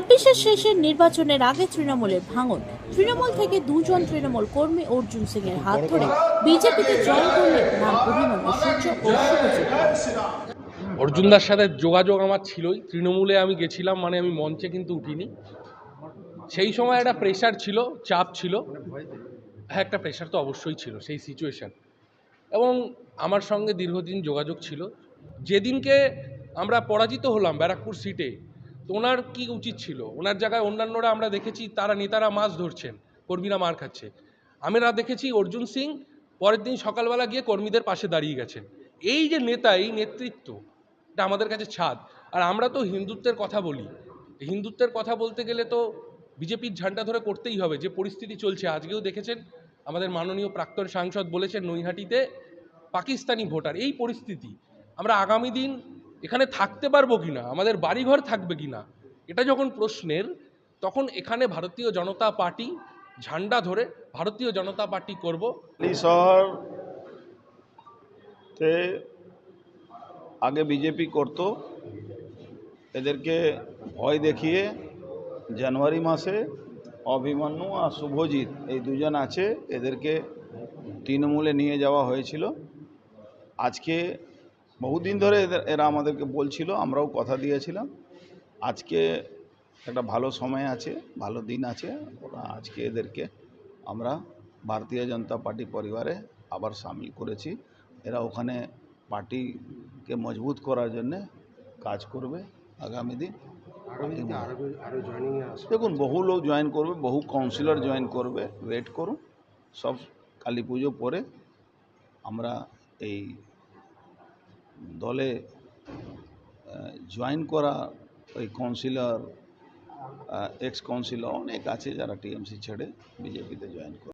ছাব্বিশের শেষের নির্বাচনের আগে তৃণমূলের ভাঙন। তৃণমূল থেকে দুজন তৃণমূল কর্মী অর্জুন সিং এর হাত ধরে বিজেপিতে জয়েন করলেন নাম অভিমন্যু সূর্য ও শুভজিৎ অর্জুনদার সাথে যোগাযোগ আমার ছিলই। তৃণমূলে আমি গেছিলাম মানে আমি মঞ্চে কিন্তু উঠিনি। সেই সময় একটা প্রেশার ছিল, চাপ ছিল। হ্যাঁ একটা প্রেশার তো অবশ্যই ছিল সেই সিচুয়েশান এবং আমার সঙ্গে দীর্ঘদিন যোগাযোগ ছিল। যেদিনকে আমরা পরাজিত হলাম ব্যারাকপুর সিটে তো ওনার কি উচিত ছিল? ওনার জায়গায় অন্যান্যরা আমরা দেখেছি, তারা নেতারা মাছ ধরছেন, কর্মীরা মার খাচ্ছে। আমরা দেখেছি অর্জুন সিং পরের দিন সকালবেলা গিয়ে কর্মীদের পাশে দাঁড়িয়ে গেছেন। এই যে নেতা, এই নেতৃত্ব, এটা আমাদের কাছে ছাদ। আর আমরা তো হিন্দুত্বের কথা বলি। হিন্দুত্বের কথা বলতে গেলে তো বিজেপির ঝান্ডা ধরে করতেই হবে। যে পরিস্থিতি চলছে, আজকেও দেখেছেন, আমাদের মাননীয় প্রাক্তন সাংসদ বলেছেন নৈহাটিতে পাকিস্তানি ভোটার। এই পরিস্থিতি, আমরা আগামী দিন এখানে থাকতে পারব কিনা? আমাদের বাড়িঘর থাকবে কিনা? এটা যখন প্রশ্নের, তখন এখানে ভারতীয় জনতা পার্টি ঝান্ডা ধরে ভারতীয় জনতা পার্টি করব। শহর তে আগে বিজেপি করতো। এদেরকে ভয় দেখিয়ে জানুয়ারি মাসে অভিমন্যু আর শুভজিৎ এই দুজন আছে, এদেরকে তৃণমূলে নিয়ে যাওয়া হয়েছিল। আজকে বহুদিন ধরে এদের এরা আমাদেরকে বলছিল আমরাও কথা দিয়েছিলাম। আজকে একটা ভালো সময় আছে ভালো দিন আছে। ওরা আজকে এদেরকে আমরা ভারতীয় জনতা পার্টি পরিবারে আবার সামিল করেছি। এরা ওখানে পার্টিকে মজবুত করার জন্যে কাজ করবে আগামী দিন। দেখুন বহু লোক জয়েন করবে বহু কাউন্সিলর জয়েন করবে। ওয়েট করুন। সব কালী পুজো পরে আমরা এই দলে জয়েন করা ওই কাউন্সিলর এক্স কাউন্সিলর অনেক আছে যারা টিএমসি ছেড়ে বিজেপিতে জয়েন করে।